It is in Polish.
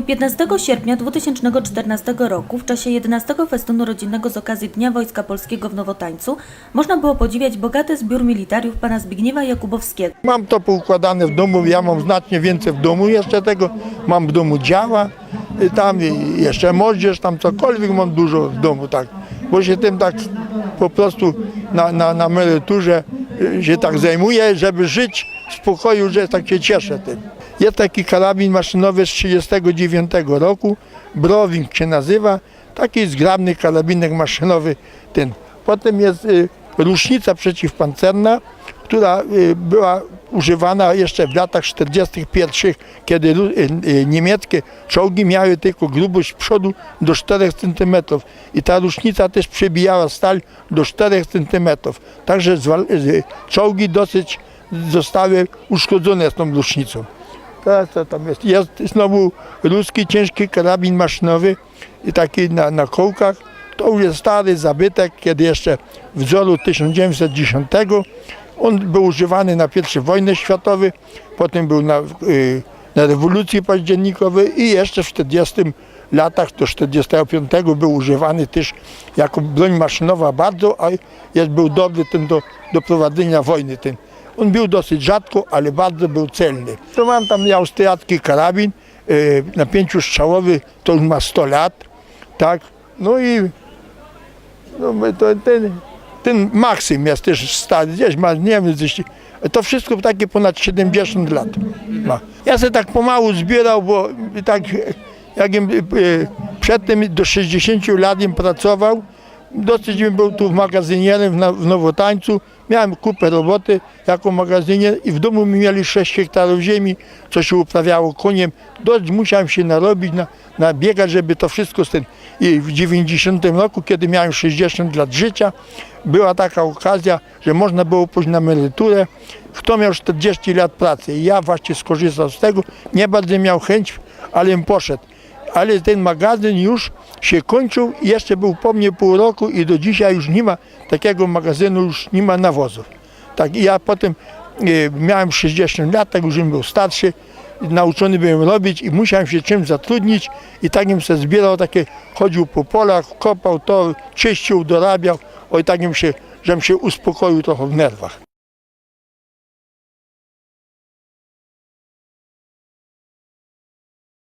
15 sierpnia 2014 roku, w czasie 11 festunu rodzinnego z okazji Dnia Wojska Polskiego w Nowotańcu, można było podziwiać bogaty zbiór militariów pana Zbigniewa Jakubowskiego. Mam to poukładane w domu, ja mam znacznie więcej w domu jeszcze tego. Mam w domu działa, y, tam jeszcze moździerz, tam cokolwiek mam dużo w domu, tak. Bo się tym tak po prostu na, na, na emeryturze y, się tak zajmuję, żeby żyć w spokoju, że tak się cieszę tym. Jest taki karabin maszynowy z 1939 roku, Browing się nazywa, taki zgrabny karabinek maszynowy ten. Potem jest y, rusznica przeciwpancerna, która y, była używana jeszcze w latach 41, kiedy y, y, niemieckie czołgi miały tylko grubość przodu do 4 cm i ta rusznica też przebijała stal do 4 cm. Także y, czołgi dosyć zostały uszkodzone z tą rusznicą. Teraz co tam jest? Jest znowu ruski ciężki karabin maszynowy i taki na, na kołkach. To już jest stary zabytek, kiedy jeszcze wzoru 1910. On był używany na I wojnie światowej, potem był na, y, na rewolucji październikowej i jeszcze w 40 latach do 45 był używany też jako broń maszynowa bardzo, a jest, był dobry ten do, do prowadzenia wojny. Ten. On był dosyć rzadko, ale bardzo był celny. To mam tam austriacki karabin y, na pięciu strzałowy, to już ma 100 lat, tak. No i no, ten, ten Maksym jest też stary, gdzieś ma, nie wiem, gdzieś, to wszystko takie ponad 70 lat ma. Ja sobie tak pomału zbierał, bo tak jakbym y, przedtem do 60 lat jem pracował, dosyć bym był tu magazynierem w, Na- w Nowotańcu, miałem kupę roboty jako magazynier i w domu mi mieli 6 hektarów ziemi, co się uprawiało koniem, dość musiałem się narobić, na, nabiegać, żeby to wszystko z tym. I w 90 roku, kiedy miałem 60 lat życia, była taka okazja, że można było pójść na emeryturę, kto miał 40 lat pracy. I ja właśnie skorzystał z tego, nie bardzo miał chęć, ale bym poszedł ale ten magazyn już się kończył jeszcze był po mnie pół roku i do dzisiaj już nie ma takiego magazynu, już nie ma nawozów. Tak, ja potem e, miałem 60 lat, tak już był starszy, nauczony byłem robić i musiałem się czymś zatrudnić i takim się zbierał takie, chodził po polach, kopał to, czyścił, dorabiał, oj takim się, żebym się uspokoił trochę w nerwach.